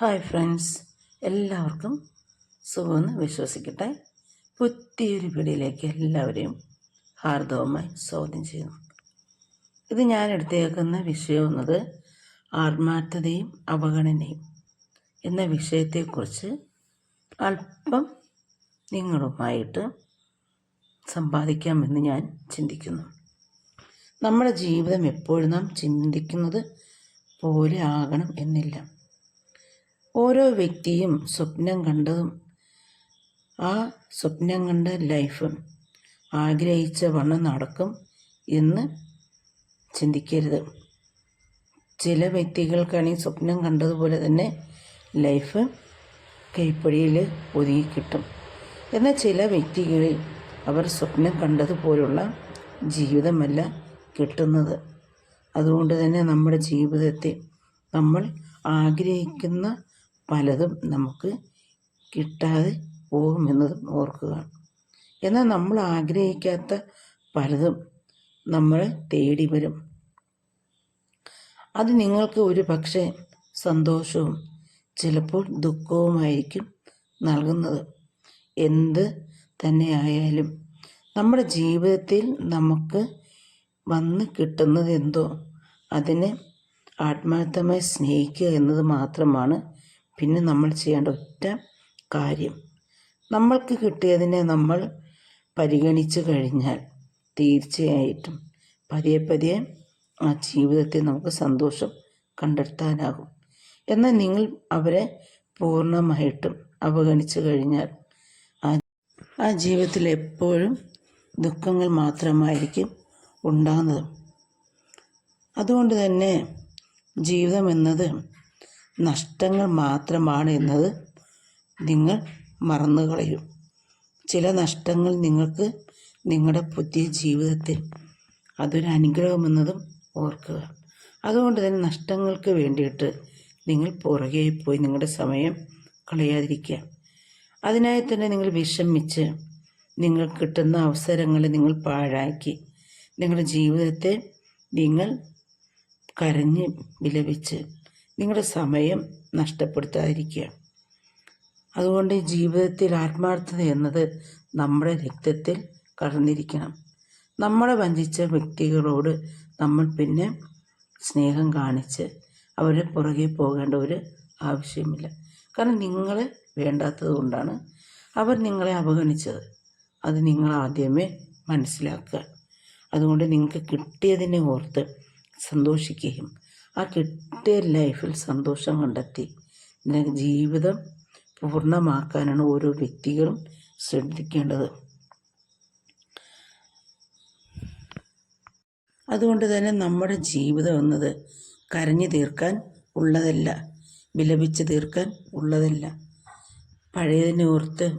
Hi friends. എല്ലാവർക്കും സുഖമെന്ന് വിശ്വസിക്കട്ടെ. പുതിയൊരു പിടിയിലേക്ക് എല്ലാവരെയും ഹാർദവമായി സ്വാഗതം ചെയ്യുന്നു. ഇത് ഞാൻ എടുത്തേക്കുന്ന വിഷയം എന്നത് ആത്മാർത്ഥതയും അവഗണനയും എന്ന വിഷയത്തെക്കുറിച്ച് അല്പം നിങ്ങളുമായിട്ട് സമ്പാദിക്കാമെന്ന് ഞാൻ ചിന്തിക്കുന്നു. നമ്മുടെ ജീവിതം എപ്പോഴും നാം ചിന്തിക്കുന്നത് പോലെ ആകണം എന്നില്ല. ഓരോ വ്യക്തിയും സ്വപ്നം കണ്ടതും ആ സ്വപ്നം കണ്ട ലൈഫ് ആഗ്രഹിച്ച വണ്ണം നടക്കും എന്ന് ചിന്തിക്കരുത്. ചില വ്യക്തികൾക്കാണെങ്കിൽ സ്വപ്നം കണ്ടതുപോലെ തന്നെ ലൈഫ് കൈപ്പടിയിൽ ഒതുങ്ങിക്കിട്ടും എന്നാൽ ചില വ്യക്തികളിൽ അവർ സ്വപ്നം കണ്ടതുപോലുള്ള ജീവിതമല്ല കിട്ടുന്നത്. അതുകൊണ്ട് തന്നെ നമ്മുടെ ജീവിതത്തെ നമ്മൾ ആഗ്രഹിക്കുന്ന പലതും നമുക്ക് കിട്ടാതെ പോകുമെന്നതും ഓർക്കുക. എന്നാൽ നമ്മൾ ആഗ്രഹിക്കാത്ത പലതും നമ്മൾ തേടി വരും. അത് നിങ്ങൾക്ക് ഒരു പക്ഷേ സന്തോഷവും ചിലപ്പോൾ ദുഃഖവുമായിരിക്കും നൽകുന്നത്. എന്ത് തന്നെയായാലും നമ്മുടെ ജീവിതത്തിൽ നമുക്ക് വന്ന് കിട്ടുന്നത് എന്തോ? അതിനെ ആത്മാർത്ഥമായി സ്നേഹിക്കുക എന്നത് മാത്രമാണ് പിന്നെ നമ്മൾ ചെയ്യേണ്ട ഒറ്റ കാര്യം. നമ്മൾക്ക് കിട്ടിയതിനെ നമ്മൾ പരിഗണിച്ചു കഴിഞ്ഞാൽ തീർച്ചയായിട്ടും പതിയെ പതിയെ ആ ജീവിതത്തെ നമുക്ക് സന്തോഷം കണ്ടെത്താനാകും. എന്നാൽ നിങ്ങൾ അവരെ പൂർണമായിട്ടും അവഗണിച്ചു കഴിഞ്ഞാൽ ആ ആ ജീവിതത്തിൽ എപ്പോഴും ദുഃഖങ്ങൾ മാത്രമായിരിക്കും ഉണ്ടാകുന്നത്. അതുകൊണ്ട് തന്നെ ജീവിതം എന്നത് നഷ്ടങ്ങൾ മാത്രമാണ് എന്നത് നിങ്ങൾ മറന്നു കളയും. ചില നഷ്ടങ്ങൾ നിങ്ങൾക്ക് നിങ്ങളുടെ പുതിയ ജീവിതത്തിൽ അതൊരു അനുഗ്രഹമെന്നതും ഓർക്കുക. അതുകൊണ്ട് തന്നെ നഷ്ടങ്ങൾക്ക് വേണ്ടിയിട്ട് നിങ്ങൾ പുറകെ പോയി നിങ്ങളുടെ സമയം കളയാതിരിക്കുക. അതിനായി തന്നെ നിങ്ങൾ വിഷമിച്ച് നിങ്ങൾ കിട്ടുന്ന അവസരങ്ങളെ നിങ്ങൾ പാഴാക്കി നിങ്ങളുടെ ജീവിതത്തെ നിങ്ങൾ കരഞ്ഞ് വിലപിച്ച് നിങ്ങളുടെ സമയം നഷ്ടപ്പെടുത്താതിരിക്കുക. അതുകൊണ്ട് ജീവിതത്തിൽ ആത്മാർത്ഥത എന്നത് നമ്മുടെ രക്തത്തിൽ കടന്നിരിക്കണം. നമ്മളെ വഞ്ചിച്ച വ്യക്തികളോട് നമ്മൾ പിന്നെ സ്നേഹം കാണിച്ച് അവരെ പുറകെ പോകേണ്ട ഒരു ആവശ്യമില്ല. കാരണം നിങ്ങൾ വേണ്ടാത്തത് കൊണ്ടാണ് അവർ നിങ്ങളെ അവഗണിച്ചത്. അത് നിങ്ങൾ ആദ്യമേ മനസ്സിലാക്കുക. അതുകൊണ്ട് നിങ്ങൾക്ക് കിട്ടിയതിനെ ഓർത്ത് സന്തോഷിക്കുകയും ആ കിട്ടിയ ലൈഫിൽ സന്തോഷം കണ്ടെത്തി. അല്ലെങ്കിൽ ജീവിതം പൂർണമാക്കാനാണ് ഓരോ വ്യക്തികളും ശ്രദ്ധിക്കേണ്ടത്. അതുകൊണ്ട് തന്നെ നമ്മുടെ ജീവിതം എന്നത് കരഞ്ഞു തീർക്കാൻ ഉള്ളതല്ല വിലപിച്ച് തീർക്കാൻ ഉള്ളതല്ല. പഴയതിനെ ഓർത്ത്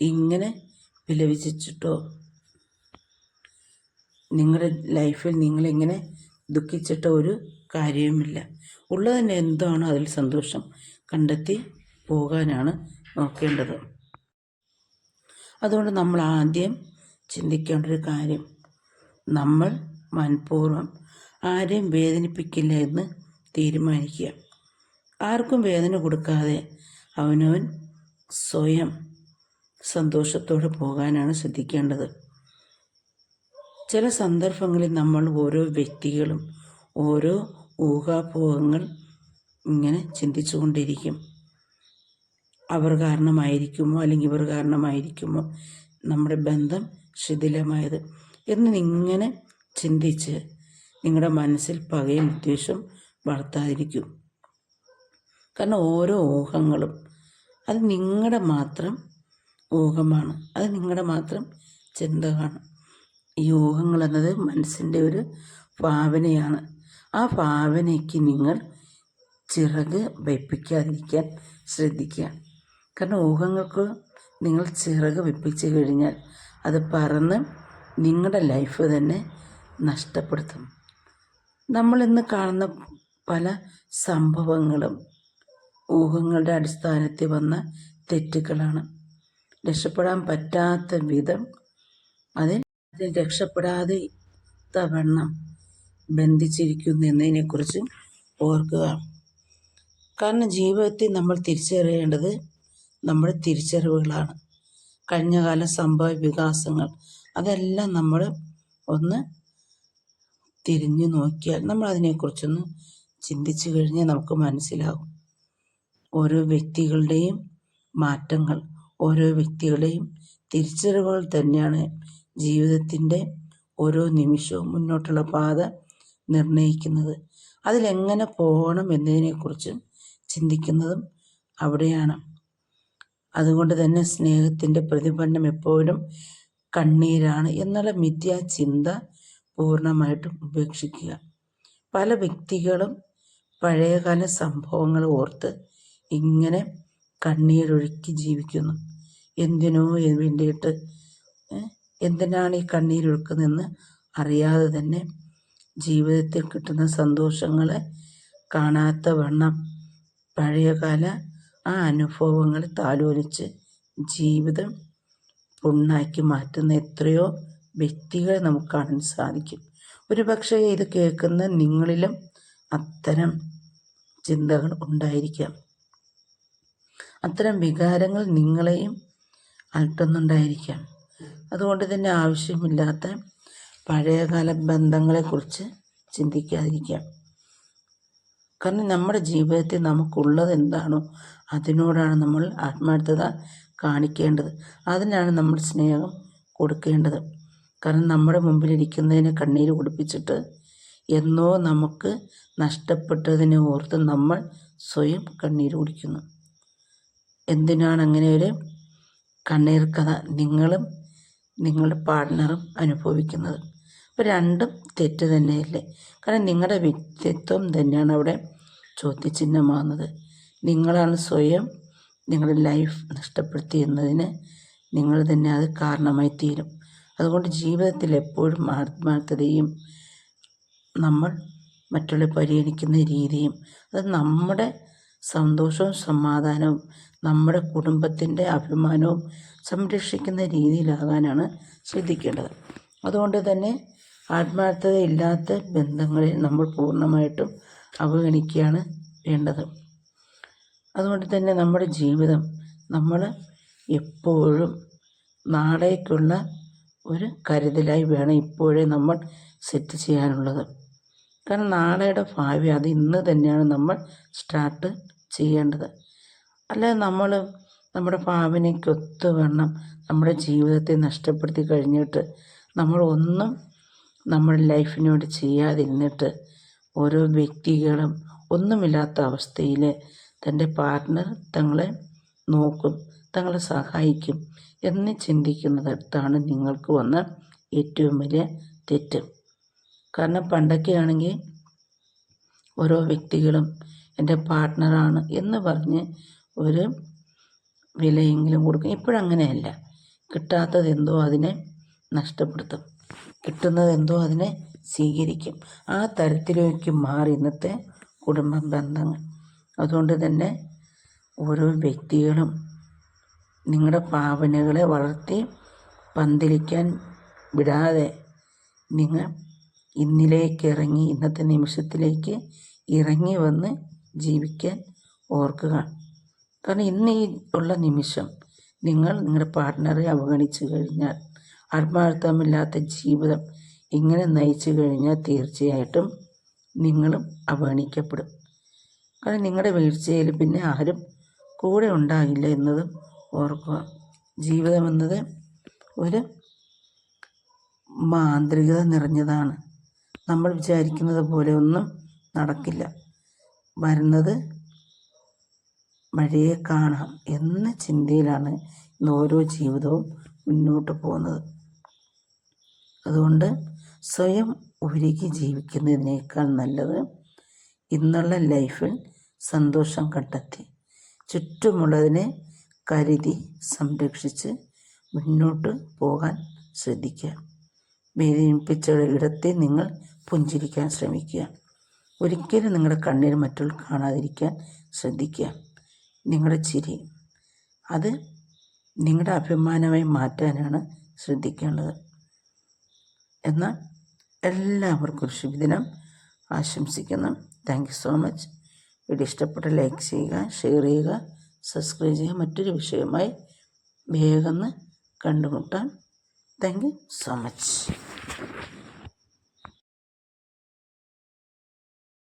ഇങ്ങനെ വിലപിച്ചിട്ടോ? നിങ്ങളുടെ ലൈഫിൽ നിങ്ങളിങ്ങനെ ദുഃഖിച്ചിട്ട? ഒരു കാര്യവുമില്ല. ഉള്ളത് തന്നെ എന്താണോ അതിൽ സന്തോഷം കണ്ടെത്തി പോകാനാണ് നോക്കേണ്ടത്. അതുകൊണ്ട് നമ്മൾ ആദ്യം ചിന്തിക്കേണ്ട ഒരു കാര്യം നമ്മൾ മനഃപൂർവം ആരെയും വേദനിപ്പിക്കില്ല എന്ന് തീരുമാനിക്കുക. ആർക്കും വേദന കൊടുക്കാതെ അവനവൻ സ്വയം സന്തോഷത്തോടെ പോകാനാണ് ശ്രദ്ധിക്കേണ്ടത്. ചില സന്ദർഭങ്ങളിൽ നമ്മൾ ഓരോ വ്യക്തികളും ഓരോ ഊഹാപോഹങ്ങൾ ഇങ്ങനെ ചിന്തിച്ചുകൊണ്ടിരിക്കും. അവർ കാരണമായിരിക്കുമോ അല്ലെങ്കിൽ ഇവർ കാരണമായിരിക്കുമോ? നമ്മുടെ ബന്ധം ശിഥിലമായത് എന്ന് ഇങ്ങനെ ചിന്തിച്ച് നിങ്ങളുടെ മനസ്സിൽ പകയും ഉദ്ദേശം വളർത്താതിരിക്കും. കാരണം ഓരോ ഊഹങ്ങളും അത് നിങ്ങളുടെ മാത്രം ഊഹമാണ്. അത് നിങ്ങളുടെ മാത്രം ചിന്തകളാണ്. ഈ ഊഹങ്ങൾ എന്നത് മനസ്സിന്റെ ഒരു ഭാവനയാണ്. ആ ഭാവനയ്ക്ക് നിങ്ങൾ ചിറക് വെപ്പിക്കാതിരിക്കാൻ ശ്രദ്ധിക്കുക. കാരണം ഊഹങ്ങൾക്ക് നിങ്ങൾ ചിറക് വെപ്പിച്ച് കഴിഞ്ഞാൽ അത് പറന്ന് നിങ്ങളുടെ ലൈഫ് തന്നെ നഷ്ടപ്പെടുത്തും. നമ്മളിന്ന് കാണുന്ന പല സംഭവങ്ങളും ഊഹങ്ങളുടെ അടിസ്ഥാനത്തിൽ വന്ന തെറ്റുകളാണ്. രക്ഷപ്പെടാൻ പറ്റാത്ത വിധം അതിൽ രക്ഷപ്പെടാതെ തവണ്ണം ബന്ധിച്ചിരിക്കുന്നു എന്നതിനെക്കുറിച്ച് ഓർക്കുക. കാരണം ജീവിതത്തിൽ നമ്മൾ തിരിച്ചറിയേണ്ടത് നമ്മുടെ തിരിച്ചറിവുകളാണ്. കഴിഞ്ഞകാല സംഭവ വികാസങ്ങൾ അതെല്ലാം നമ്മൾ ഒന്ന് തിരിഞ്ഞു നോക്കിയാൽ നമ്മൾ അതിനെക്കുറിച്ചൊന്ന് ചിന്തിച്ചു കഴിഞ്ഞാൽ നമുക്ക് മനസ്സിലാകും. ഓരോ വ്യക്തികളുടെയും മാറ്റങ്ങൾ ഓരോ വ്യക്തികളുടെയും തിരിച്ചറിവുകൾ തന്നെയാണ് ജീവിതത്തിന്റെ ഓരോ നിമിഷവും മുന്നോട്ടുള്ള പാത. നിർണയിക്കുന്നത്. അതിലെങ്ങനെ പോകണം എന്നതിനെക്കുറിച്ചും ചിന്തിക്കുന്നതും അവിടെയാണ്. അതുകൊണ്ട് തന്നെ സ്നേഹത്തിന്റെ പ്രതിഫലനം എപ്പോഴും കണ്ണീരാണ് എന്നുള്ള മിഥ്യാ ചിന്ത പൂർണമായിട്ടും ഉപേക്ഷിക്കുക. പല വ്യക്തികളും പഴയകാല സംഭവങ്ങൾ ഓർത്ത് ഇങ്ങനെ കണ്ണീരൊഴുക്കി ജീവിക്കുന്നു. എന്തിനോ വേണ്ടിയിട്ട് എന്തിനാണ് ഈ കണ്ണീരൊഴുക്കുന്നതെന്ന് അറിയാതെ തന്നെ ജീവിതത്തിൽ കിട്ടുന്ന സന്തോഷങ്ങളെ കാണാത്ത വണ്ണം പഴയകാല ആ അനുഭവങ്ങൾ താലോലിച്ച് ജീവിതം പുണ്ണാക്കി മാറ്റുന്ന എത്രയോ വ്യക്തികളെ നമുക്ക് കാണാൻ സാധിക്കും. ഒരു പക്ഷേ ഇത് കേൾക്കുന്ന നിങ്ങളിലും അത്തരം ചിന്തകൾ ഉണ്ടായിരിക്കാം. അത്തരം വികാരങ്ങൾ നിങ്ങളെയും അലട്ടുന്നുണ്ടായിരിക്കാം. അതുകൊണ്ട് തന്നെ ആവശ്യമില്ലാത്ത പഴയകാല ബന്ധങ്ങളെക്കുറിച്ച് ചിന്തിക്കാതിരിക്കാം. കാരണം നമ്മുടെ ജീവിതത്തിൽ നമുക്കുള്ളത് എന്താണോ അതിനോടാണ് നമ്മൾ ആത്മാർത്ഥത കാണിക്കേണ്ടത്. അതിനാണ് നമ്മൾ സ്നേഹം കൊടുക്കേണ്ടത്. കാരണം നമ്മുടെ മുമ്പിലിരിക്കുന്നതിനെ കണ്ണീര് കുടിപ്പിച്ചിട്ട് എന്നോ നമുക്ക് നഷ്ടപ്പെട്ടതിനെ ഓർത്ത് നമ്മൾ സ്വയം കണ്ണീര് കുടിക്കുന്നു. എന്തിനാണ് അങ്ങനെ ഒരു കണ്ണീർ കഥ നിങ്ങളും നിങ്ങളുടെ പാർട്ട്ണറും അനുഭവിക്കുന്നത്? അപ്പോൾ രണ്ടും തെറ്റ് തന്നെയല്ലേ? കാരണം നിങ്ങളുടെ വ്യക്തിത്വം തന്നെയാണ് അവിടെ ചോദ്യചിഹ്നമാകുന്നത്. നിങ്ങളാണ് സ്വയം നിങ്ങളുടെ ലൈഫ് നഷ്ടപ്പെടുത്തി എന്നതിന് നിങ്ങൾ തന്നെ അത് കാരണമായി തീരും. അതുകൊണ്ട് ജീവിതത്തിൽ എപ്പോഴും ആത്മാർത്ഥതയും നമ്മൾ മറ്റുള്ളവരെ പരിഗണിക്കുന്ന രീതിയും അത് നമ്മുടെ സന്തോഷവും സമാധാനവും നമ്മുടെ കുടുംബത്തിന്റെ അഭിമാനവും സംരക്ഷിക്കുന്ന രീതിയിലാകാനാണ് ശ്രദ്ധിക്കേണ്ടത്. അതുകൊണ്ട് തന്നെ ആത്മാർത്ഥതയില്ലാത്ത ബന്ധങ്ങളെ നമ്മൾ പൂർണമായിട്ടും അവഗണിക്കുകയാണ് വേണ്ടത്. അതുകൊണ്ട് തന്നെ നമ്മുടെ ജീവിതം നമ്മൾ എപ്പോഴും നാളേക്കുള്ള ഒരു കരുതലായി വേണം ഇപ്പോഴേ നമ്മൾ സെറ്റ് ചെയ്യാനുള്ളത്. കാരണം നാളെയുടെ ഭാവി അത് ഇന്ന് തന്നെയാണ് നമ്മൾ സ്റ്റാർട്ട് ചെയ്യേണ്ടത്. അല്ലാതെ നമ്മൾ നമ്മുടെ ഭാവനയ്ക്കൊത്തു വേണം നമ്മുടെ ജീവിതത്തെ നഷ്ടപ്പെടുത്തി കഴിഞ്ഞിട്ട് നമ്മൾ ഒന്നും നമ്മുടെ ലൈഫിനോട് ചെയ്യാതിരുന്നിട്ട് ഓരോ വ്യക്തികളും ഒന്നുമില്ലാത്ത അവസ്ഥയിൽ തന്റെ പാർട്ട്ണർ തങ്ങളെ നോക്കും തങ്ങളെ സഹായിക്കും എന്ന് ചിന്തിക്കുന്നിടത്താണ് നിങ്ങൾക്ക് വന്ന ഏറ്റവും വലിയ തെറ്റ്. കാരണം പണ്ടൊക്കെ ആണെങ്കിൽ ഓരോ വ്യക്തികളും എന്റെ പാർട്ട്ണറാണ് എന്ന് പറഞ്ഞ് ഒരു വിലയെങ്കിലും കൊടുക്കും. ഇപ്പോഴങ്ങനെയല്ല. കിട്ടാത്തത് എന്തോ അതിനെ നഷ്ടപ്പെടുത്തും. കിട്ടുന്നത് എന്തോ അതിനെ സ്വീകരിക്കും. ആ തരത്തിലേക്ക് മാറി ഇന്നത്തെ കുടുംബ ബന്ധങ്ങൾ. അതുകൊണ്ട് തന്നെ ഓരോ വ്യക്തികളും നിങ്ങളുടെ ഭാവനകളെ വളർത്തി പന്തലിക്കാൻ വിടാതെ നിങ്ങൾ ഇന്നിലേക്ക് ഇറങ്ങി ഇന്നത്തെ നിമിഷത്തിലേക്ക് ഇറങ്ങി വന്ന് ജീവിക്കാൻ ഓർക്കുക. കാരണം ഇന്ന് ഈ ഉള്ള നിമിഷം നിങ്ങൾ നിങ്ങളുടെ പാർട്ട്ണറെ അവഗണിച്ചു കഴിഞ്ഞാൽ ആത്മാർത്ഥമില്ലാത്ത ജീവിതം ഇങ്ങനെ നയിച്ചു കഴിഞ്ഞാൽ തീർച്ചയായിട്ടും നിങ്ങളും അവഗണിക്കപ്പെടും. കാരണം നിങ്ങളുടെ വീഴ്ചയിൽ പിന്നെ ആരും കൂടെ ഉണ്ടാകില്ല എന്നതും ഓർക്കുക. ജീവിതം എന്നത് ഒരു മാന്ത്രികത നിറഞ്ഞതാണ്. നമ്മൾ വിചാരിക്കുന്നത് പോലെ ഒന്നും നടക്കില്ല. വരുന്നത് വഴിയെ കാണാം എന്ന ചിന്തയിലാണ് ഇന്ന് ഓരോ ജീവിതവും മുന്നോട്ട് പോകുന്നത്. അതുകൊണ്ട് സ്വയം ഒരുക്കി ജീവിക്കുന്നതിനേക്കാൾ നല്ലത് ഇന്നുള്ള ലൈഫിൽ സന്തോഷം കണ്ടെത്തി ചുറ്റുമുള്ളതിനെ കരുതി സംരക്ഷിച്ച് മുന്നോട്ട് പോകാൻ ശ്രദ്ധിക്കുക. വേദനിപ്പിച്ച ഇടത്തെ നിങ്ങൾ പുഞ്ചിരിക്കാൻ ശ്രമിക്കുക. ഒരിക്കലും നിങ്ങളുടെ കണ്ണിൽ മറ്റുള്ള കാണാതിരിക്കാൻ ശ്രദ്ധിക്കുക. നിങ്ങളുടെ ചിരി അത് നിങ്ങളുടെ അഭിമാനമായി മാറ്റാനാണ് ശ്രദ്ധിക്കേണ്ടത്. എന്നാൽ എല്ലാവർക്കും ശുഭദിനം ആശംസിക്കുന്നു. Thank you so much video ഇഷ്ടപ്പെട്ട ലൈക്ക് ചെയ്യുക ഷെയർ ചെയ്യുക സബ്സ്ക്രൈബ് ചെയ്യുക. മറ്റൊരു വിഷയമായി വേഗം കണ്ടുമുട്ടാം. Thank you so much